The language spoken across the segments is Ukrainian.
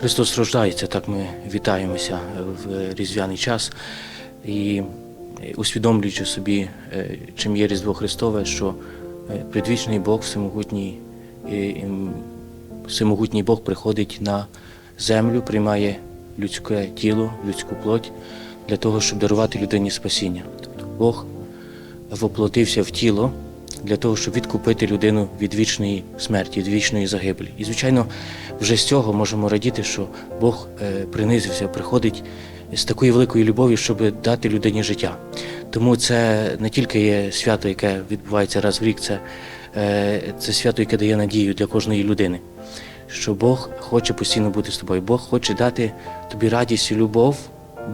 Христос рождається, так ми вітаємося в різдвяний час і усвідомлюючи собі, е, чим є Різдво Христове, що е, предвічний Бог, всемогутній, всемогутній Бог приходить на землю, приймає людське тіло, людську плоть для того, щоб дарувати людині спасіння. Тобто Бог воплотився в тіло для того, щоб відкупити людину від вічної смерті, від вічної загибелі. І, звичайно, вже з цього можемо радіти, що Бог е, принизився, приходить з такою великою любов'ю, щоб дати людині життя. Тому це не тільки є свято, яке відбувається раз в рік, це, е, це свято, яке дає надію для кожної людини. Що Бог хоче постійно бути з тобою. Бог хоче дати тобі радість і любов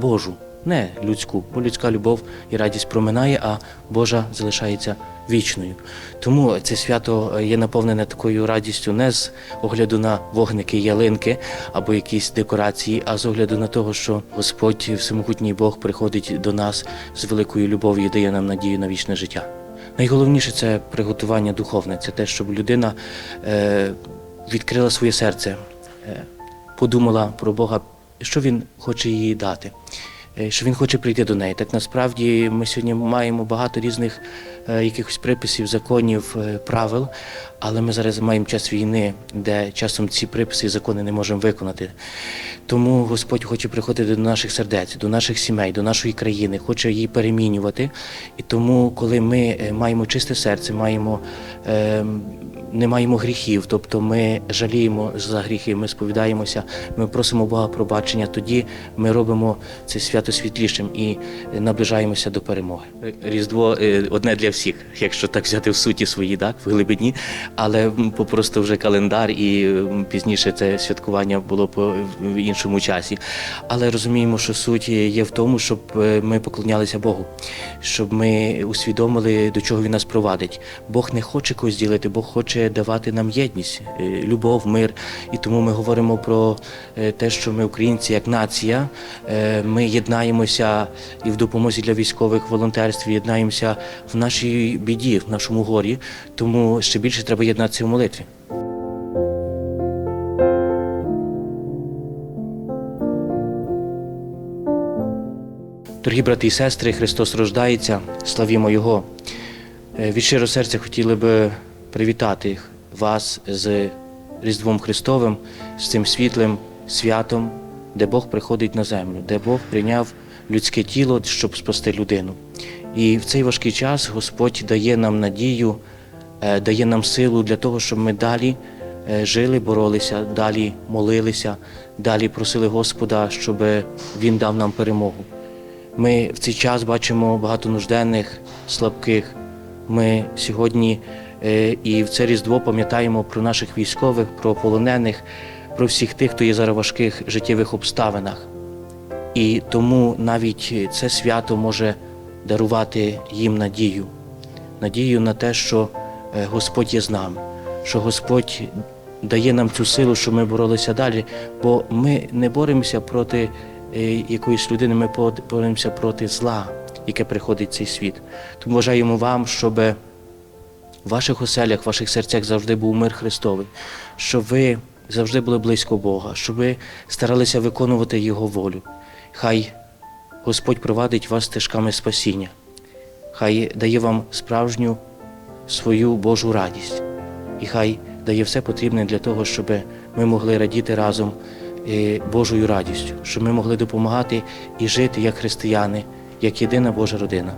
Божу, не людську, бо людська любов і радість проминає, а Божа залишається вічною. Тому це свято є наповнене такою радістю не з огляду на вогники, ялинки або якісь декорації, а з огляду на того, що Господь, всемогутній Бог, приходить до нас з великою любов'ю і дає нам надію на вічне життя. Найголовніше це приготування духовне, це те, щоб людина е, відкрила своє серце, е, подумала про Бога, що він хоче їй дати, е, що він хоче прийти до неї. Так насправді ми сьогодні маємо багато різних е, якихось приписів, законів, е, правил, але ми зараз маємо час війни, де часом ці приписи і закони не можемо виконати. Тому Господь хоче приходити до наших сердець, до наших сімей, до нашої країни, хоче її перемінювати. І тому, коли ми е, маємо чисте серце, маємо, е, не маємо гріхів, тобто ми жаліємо за гріхи, ми сповідаємося, ми просимо Бога пробачення, тоді ми робимо це свято світлішим і наближаємося до перемоги. Різдво е, одне для всіх, якщо так взяти в суті свої, так, в глибині, але м, попросту вже календар і пізніше це святкування було по іншому часі. Але розуміємо, що суть є в тому, щоб е, ми поклонялися Богу, щоб ми усвідомили, до чого він нас провадить. Бог не хоче когось ділити, Бог хоче давати нам єдність, е, любов, мир. І тому ми говоримо про е, те, що ми, українці, як нація, ми єднаємося і в допомозі для військових волонтерств, єднаємося в нашій біді, в нашому горі. Тому ще більше треба єднатися в молитві. Дорогі брати і сестри, Христос рождається, славімо Його. Е, Від щиро серця хотіли би привітати вас з Різдвом Христовим, з цим світлим святом, де Бог приходить на землю, де Бог прийняв людське тіло, щоб спасти людину. І в цей важкий час Господь дає нам надію, дає нам силу для того, щоб ми далі е, жили, боролися, далі молилися, далі просили Господа, щоб Він дав нам перемогу. Ми в цей час бачимо багато нужденних, слабких. Ми сьогодні е, і в це Різдво пам'ятаємо про наших військових, про полонених, про всіх тих, хто є зараз в важких життєвих обставинах. І тому навіть це свято може дарувати їм надію, надію на те, що е, Господь є з нами, що Господь дає нам цю силу, щоб ми боролися далі, бо ми не боремося проти е, якоїсь людини, ми боремося проти зла, яке приходить в цей світ. Тому бажаємо вам, щоб в ваших оселях, в ваших серцях завжди був мир Христовий, щоб ви завжди були близько Бога, щоб ви старалися виконувати Його волю. Хай Господь провадить вас стежками спасіння, хай дає вам справжню свою Божу радість, і хай дає все потрібне для того, щоб ми могли радіти разом е, Божою радістю, щоб ми могли допомагати і жити як християни, як єдина Божа родина.